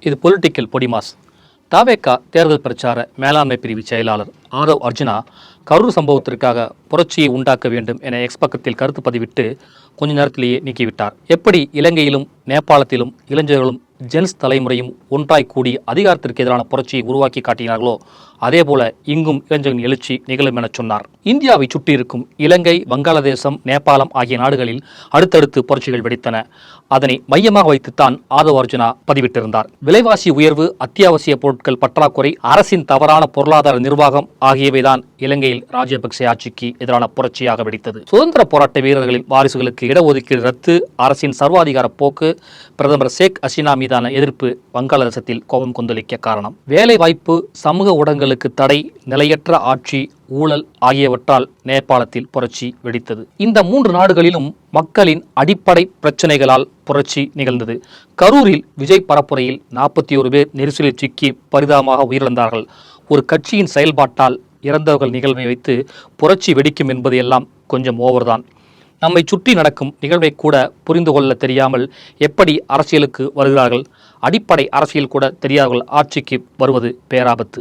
இது பொலிட்டிக்கல் பொடிமாஸ். தாவேக்கா தேர்தல் பிரச்சார மேலாண்மை பிரிவு செயலாளர் ஆரவ் அர்ஜுனா கரூர் சம்பவத்திற்காக புரட்சியை உண்டாக்க வேண்டும் என எக்ஸ் பக்கத்தில் கருத்து பதிவிட்டு கொஞ்ச நேரத்திலேயே நீக்கிவிட்டார். எப்படி இலங்கையிலும் நேபாளத்திலும் இளைஞர்களும் ஜென்ஸ் தலைமுறையும் ஒன்றாய் கூடி அதிகாரத்திற்கு எதிரான புரட்சியை உருவாக்கி காட்டினார்களோ அதேபோல இங்கும் இளைஞர்களின் எழுச்சி நிகழும் என சொன்னார். இந்தியாவை சுற்றியிருக்கும் இலங்கை வங்காளதேசம் நேபாளம் ஆகிய நாடுகளில் அடுத்தடுத்து புரட்சிகள் வெடித்தன. அதனை மையமாக வைத்துத்தான் ஆதவ அர்ஜுனா பதிவிட்டிருந்தார். விலைவாசி உயர்வு அத்தியாவசிய பொருட்கள் பற்றாக்குறை அரசின் தவறான பொருளாதார நிர்வாகம் ஆகியவைதான் இலங்கையில் ராஜபக்சே ஆட்சிக்கு எதிரான புரட்சியாக வெடித்தது. சுதந்திர போராட்ட வீரர்களின் வாரிசுகளுக்கு இடஒதுக்கீடு ரத்து அரசின் சர்வாதிகார போக்கு பிரதமர் ஷேக் ஹசீனா மீதான எதிர்ப்பு வங்காளதேசத்தில் கோபம் கொந்தளிக்க காரணம். வேலை வாய்ப்பு சமூக ஊடகங்களுக்கு தடை நிலையற்ற ஆட்சி ஊழல் ஆகியவற்றால் நேபாளத்தில் புரட்சி வெடித்தது. இந்த மூன்று நாடுகளிலும் மக்களின் அடிப்படை பிரச்சனைகளால் புரட்சி நிகழ்ந்தது. கரூரில் விஜய் பரப்புரையில் நாற்பத்தி ஒரு பேர் நெரிசலில் சிக்கி பரிதாபமாக உயிரிழந்தார்கள். ஒரு கட்சியின் செயல்பாட்டால் இறந்தவர்கள் நிகழ்வை வைத்து புரட்சி வெடிக்கும் என்பது எல்லாம் கொஞ்சம் ஓவர்தான். நம்மை சுற்றி நடக்கும் நிகழ்வை கூட புரிந்து கொள்ள தெரியாமல் எப்படி அரசியலுக்கு வருகிறார்கள்? அடிப்படை அரசியல் கூட தெரியாதவர்கள் ஆட்சிக்கு வருவது பேராபத்து.